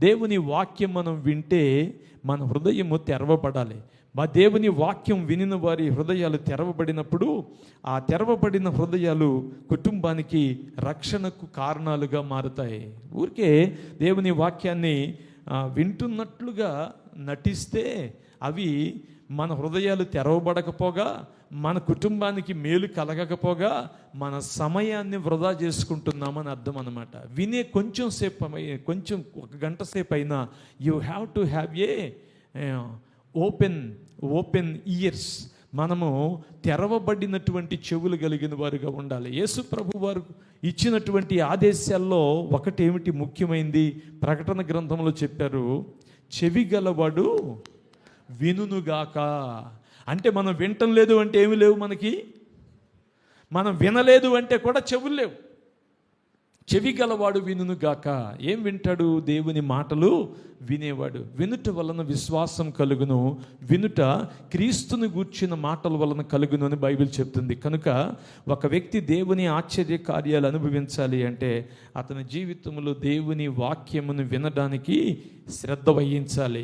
దేవుని వాక్యం మనం వింటే మన హృదయము తెరవబడాలి. మా దేవుని వాక్యం వినిన వారి హృదయాలు తెరవబడినప్పుడు ఆ తెరవబడిన హృదయాలు కుటుంబానికి రక్షణకు కారణాలుగా మారుతాయి. ఊరికే దేవుని వాక్యాన్ని వింటున్నట్లుగా నటిస్తే అవి మన హృదయాలు తెరవబడకపోగా మన కుటుంబానికి మేలు కలగకపోగా మన సమయాన్ని వృధా చేసుకుంటున్నామని అర్థం అనమాట వినే కొంచెం సేపు కొంచెం ఒక గంట సేపు అయినా you have to have a open open ears మనము తెరవబడినటువంటి చెవులు కలిగిన వారుగా ఉండాలి. యేసు ప్రభు వారు ఇచ్చినటువంటి ఆదేశాల్లో ఒకటేమిటి ముఖ్యమైంది? ప్రకటన గ్రంథంలో చెప్పారు చెవి గలవాడు వినుగాక అంటే మనం వింటం లేదు అంటే ఏమి లేవు మనకి? మనం వినలేదు అంటే కూడా చెవులు లేవు. చెవి గలవాడు వినును గాక ఏం వింటాడు దేవుని మాటలు? వినేవాడు. వినుట వలన విశ్వాసం కలుగును. వినుట క్రీస్తుని గూర్చిన మాటల వలన కలుగును అని బైబిల్ చెప్తుంది. కనుక ఒక వ్యక్తి దేవుని ఆశ్చర్య కార్యాలు అనుభవించాలి అంటే అతని జీవితంలో దేవుని వాక్యమును వినడానికి శ్రద్ధ వహించాలి.